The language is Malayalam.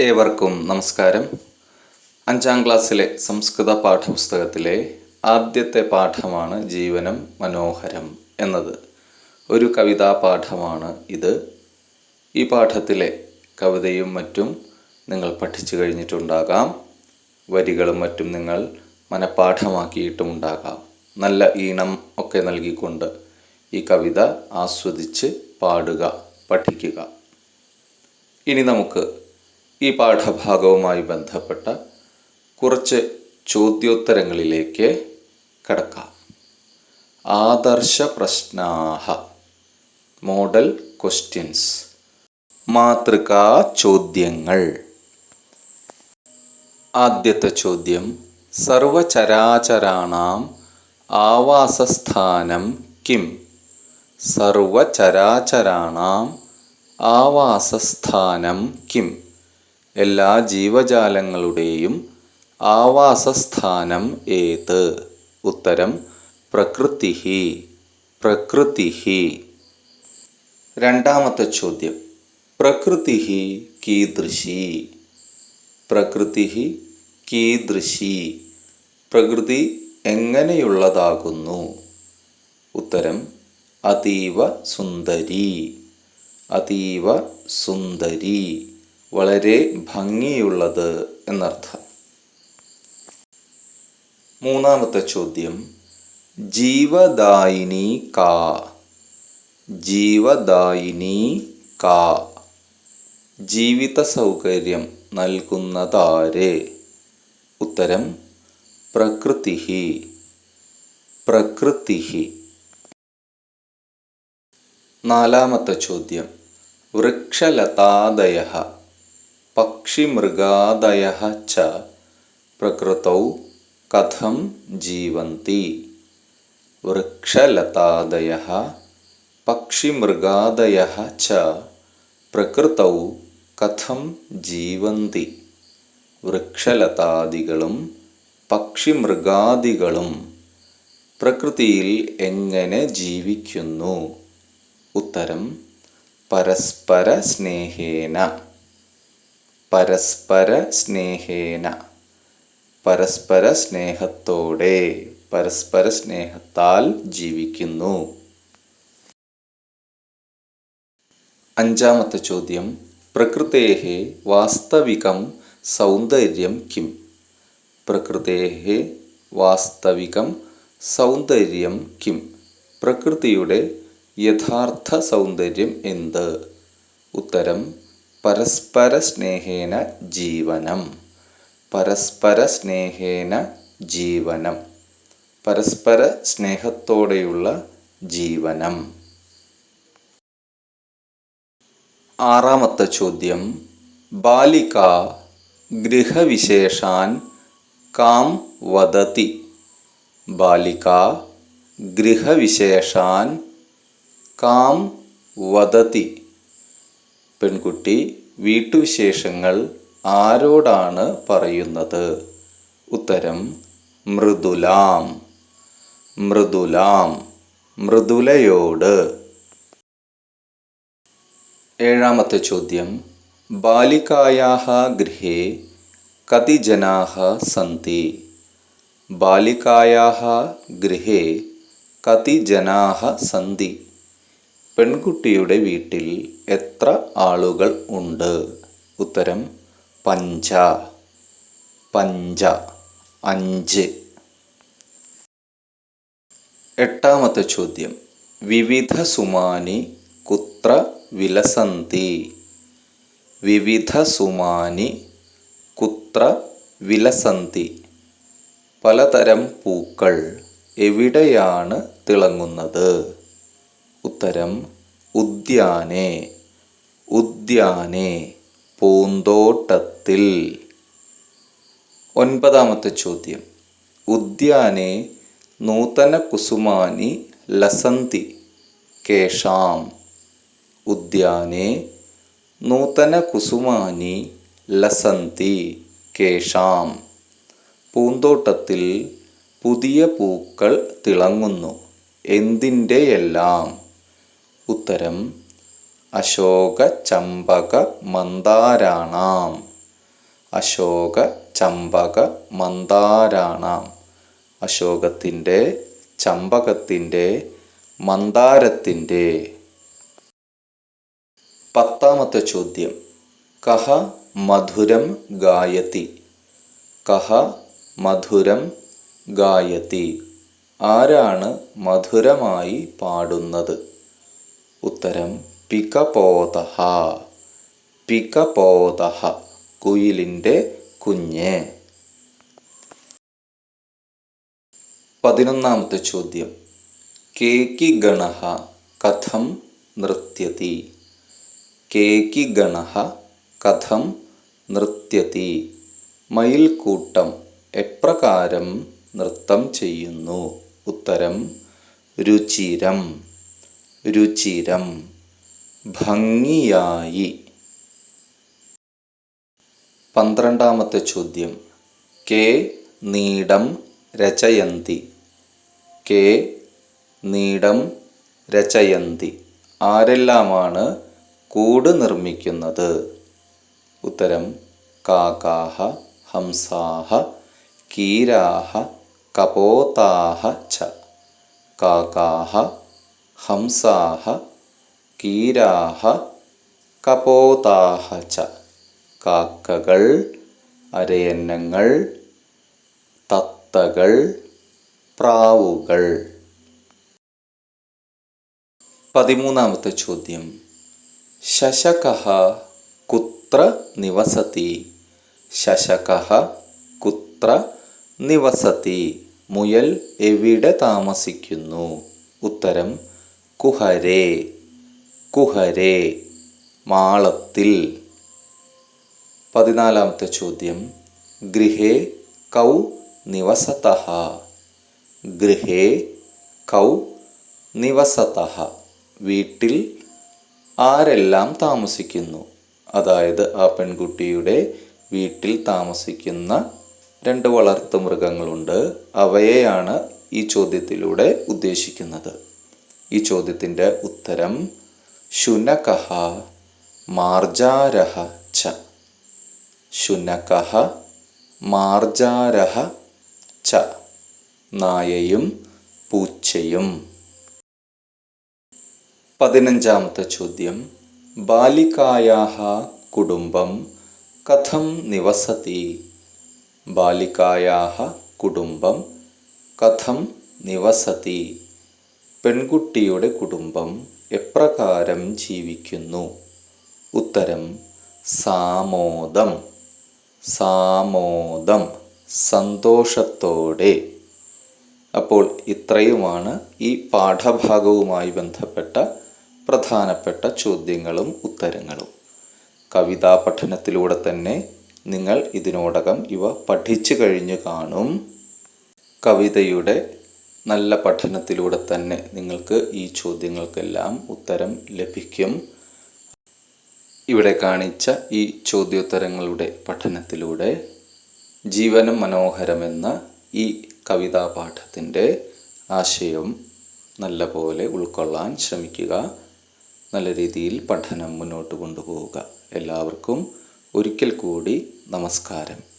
ഏവർക്കും നമസ്കാരം. അഞ്ചാം ക്ലാസ്സിലെ സംസ്കൃത പാഠപുസ്തകത്തിലെ ആദ്യത്തെ പാഠമാണ് ജീവനം മനോഹരം എന്നത്. ഒരു കവിതാ പാഠമാണ് ഇത്. ഈ പാഠത്തിലെ കവിതയും മറ്റും നിങ്ങൾ പഠിച്ചു കഴിഞ്ഞിട്ടുണ്ടാകാം. വരികളും മറ്റും നിങ്ങൾ മനഃപ്പാഠമാക്കിയിട്ടുമുണ്ടാകാം നല്ല ഈണം ഒക്കെ നൽകിക്കൊണ്ട് ഈ കവിത ആസ്വദിച്ച് പാടുക പഠിക്കുക. ഇനി നമുക്ക് ഈ പാഠഭാഗവുമായി ബന്ധപ്പെട്ട കുറച്ച് ചോദ്യോത്തരങ്ങളിലേക്ക് കടക്കാം. ആദർശ പ്രശ്നാഹ. Model questions. മാതൃകാ ചോദ്യങ്ങൾ. ആദ്യത്തെ ചോദ്യം. സർവചരാചരാണാം ആവാസസ്ഥാനം കിം? സർവചരാചരാണാം ആവാസസ്ഥാനം കിം? എല്ലാ ജീവജാലങ്ങളുടെയും ആവാസസ്ഥാനം ഏത്? ഉത്തരം പ്രകൃതിഹി പ്രകൃതിഹി. രണ്ടാമത്തെ ചോദ്യം പ്രകൃതി കീദൃശി. പ്രകൃതി കീദൃശി പ്രകൃതി എങ്ങനെയുള്ളതാകുന്നു? ഉത്തരം അതീവ സുന്ദരി അതീവ സുന്ദരി. വളരെ ഭംഗിയുള്ളത് എന്നർത്ഥം. മൂന്നാമത്തെ ചോദ്യം ജീവദായിനി കാ. ജീവദായിനി കാ. ജീവിത സൗകര്യം നൽകുന്നതാര്? ഉത്തരം പ്രകൃതി പ്രകൃതി നാലാമത്തെ ചോദ്യം വൃക്ഷലതാദയ പക്ഷിമൃഗാദയ ച പ്രകൃതൗ കഥം ജീവന്തി. വൃക്ഷലതാദയ പക്ഷിമൃഗാദയ ച പ്രകൃതൗ കഥം ജീവന്തി. വൃക്ഷലതാദികളും പക്ഷിമൃഗാദികളും പ്രകൃതിയിൽ എങ്ങനെ ജീവിക്കുന്നു? ഉത്തരം പരസ്പര സ്നേഹേന പരസ്പര സ്നേഹേന പരസ്പര സ്നേഹത്തോടെ പരസ്പര സ്നേഹത്താൽ ജീവിക്കുന്നു. അഞ്ചാമത്തെ ചോദ്യം. പ്രകൃതേഹേ വാസ്തവികം സൗന്ദര്യം കിം? പ്രകൃതേഹേ വാസ്തവികം സൗന്ദര്യം കിം? പ്രകൃതിയുടെ യഥാർത്ഥ സൗന്ദര്യം എന്ത്? ഉത്തരം പരസ്പര സ്നേഹേന ജീവനം. പരസ്പര സ്നേഹേന ജീവനം. പരസ്പര സ്നേഹത്തോടെയുള്ള ജീവനം. ആറാമത്തെ ചോദ്യം. ബാലിക ഗൃഹവിശേഷാൻ കാം വദതി. ബാലിക ഗൃഹവിശേഷാൻ കാം വദതി. പെൺകുട്ടി വീട്ടുവിശേഷങ്ങൾ ആരോടാണ് പറയുന്നത്? ഉത്തരം മൃദുലാം. മൃദുലാം മൃദുലയോട്. ഏഴാമത്തെ ചോദ്യം ബാലികായാഹ ഗൃഹേ കതി ജനാഹ സന്തി. ബാലികായാഹ ഗൃഹേ കതി ജനാഹ സന്തി. പെൺകുട്ടിയുടെ വീട്ടിൽ എത്ര ആളുകൾ ഉണ്ട്? ഉത്തരം പഞ്ച. പഞ്ച അഞ്ച്. എട്ടാമത്തെ ചോദ്യം. വിവിധ സുമാനി കുത്ര വിലസന്തി വിവിധ സുമാനി കുത്ര വിലസന്തി പലതരം പൂക്കൾ എവിടെയാണ് തിളങ്ങുന്നത്? ഉത്തരം ഉദ്യാനെ. ഉദ്യാനെ പൂന്തോട്ടത്തിൽ. ഒൻപതാമത്തെ ചോദ്യം. ഉദ്യാനെ നൂതന കുസുമാനി ലസന്തി കേഷാം ഉദ്യാനെ നൂതന കുസുമാനി ലസന്തി കേഷാം പൂന്തോട്ടത്തിൽ പുതിയ പൂക്കൾ തിളങ്ങുന്നു. എന്തിന്റെയെല്ലാം? ഉത്തരം അശോക ചമ്പക മന്ദാരാണാം അശോക ചമ്പക മന്ദാരാണാം അശോകത്തിന്റെ ചമ്പകത്തിന്റെ മന്ദാരത്തിന്റെ. പത്താമത്തെ ചോദ്യം. കഹ മധുരം ഗായതി. കഹ മധുരം ഗായതി. ആരാണ് മധുരമായി പാടുന്നത്? ഉത്തരം പികപോതഹ പികപോതഹ കുയിലിന്റെ കുഞ്ഞ്. പതിനൊന്നാമത്തെ ചോദ്യം. കേക്കി ഗണഹ കഥം നൃത്യതി. കേക്കി ഗണഹ കഥം നൃത്യതി. മയിൽക്കൂട്ടം എപ്രകാരം നൃത്തം ചെയ്യുന്നു? ഉത്തരം രുചിരം. രുചിരം ഭംഗിയായി. പന്ത്രണ്ടാമത്തെ ചോദ്യം. കെ നീടം രചയന്തി. കെ നീടം രചയന്തി. ആരെല്ലാമാണ് കൂട് നിർമ്മിക്കുന്നത്? ഉത്തരം കാകാഹ ഹംസാഹ കീരാഹ കപോതാഹ ച. കാകാഹ ഹംസാഹ കീരാഹ കപോതാഹ ച. കാക്കകൾ അരയന്നങ്ങൾ തത്തകൾ പ്രാവുകൾ. പതിമൂന്നാമത്തെ ചോദ്യം. ശശക കുത്ര നിവസതി. ശശക കുത്ര നിവസതി. മുയൽ എവിടെ താമസിക്കുന്നു? ഉത്തരം കുഹരേ കുഹരേ മാളത്തിൽ. പതിനാലാമത്തെ ചോദ്യം. ഗൃഹേ കൗ നിവസത. ഗൃഹേ കൗ നിവസത. വീട്ടിൽ ആരെല്ലാം താമസിക്കുന്നു? അതായത് ആ പെൺകുട്ടിയുടെ വീട്ടിൽ താമസിക്കുന്ന രണ്ട് വളർത്തു മൃഗങ്ങളുണ്ട്. അവയെയാണ് ഈ ചോദ്യത്തിലൂടെ ഉദ്ദേശിക്കുന്നത്. ഈ ചോദ്യത്തിന്റെ ഉത്തരം ശുനകഹ മാർജാരഹ ച. ശുനകഹ മാർജാരഹ ച. നായയും പൂച്ചയും. പതിനഞ്ചാമത്തെ ചോദ്യം. ബാലികായാഹ കുടുംബം കഥം നിവസതി. ബാലികായാഹ കുടുംബം കഥം നിവസതി. പെൺകുട്ടിയുടെ കുടുംബം എപ്രകാരം ജീവിക്കുന്നു? ഉത്തരം സാമോദം. സാമോദം സന്തോഷത്തോടെ. അപ്പോൾ ഇത്രയുമാണ് ഈ പാഠഭാഗവുമായി ബന്ധപ്പെട്ട പ്രധാനപ്പെട്ട ചോദ്യങ്ങളും ഉത്തരങ്ങളും. കവിതാ പഠനത്തിലൂടെ തന്നെ നിങ്ങൾ ഇതിനോടകം ഇവ പഠിച്ചു കഴിഞ്ഞു കാണും. കവിതയുടെ നല്ല പഠനത്തിലൂടെ തന്നെ നിങ്ങൾക്ക് ഈ ചോദ്യങ്ങൾക്കെല്ലാം ഉത്തരം ലഭിക്കും. ഇവിടെ കാണിച്ച ഈ ചോദ്യോത്തരങ്ങളുടെ പഠനത്തിലൂടെ ജീവനം മനോഹരമെന്ന ഈ കവിതാ പാഠത്തിന്റെ ആശയം നല്ലപോലെ ഉൾക്കൊള്ളാൻ ശ്രമിക്കുക. നല്ല രീതിയിൽ പഠനം മുന്നോട്ട് കൊണ്ടുപോവുക. എല്ലാവർക്കും ഒരിക്കൽ കൂടി നമസ്കാരം.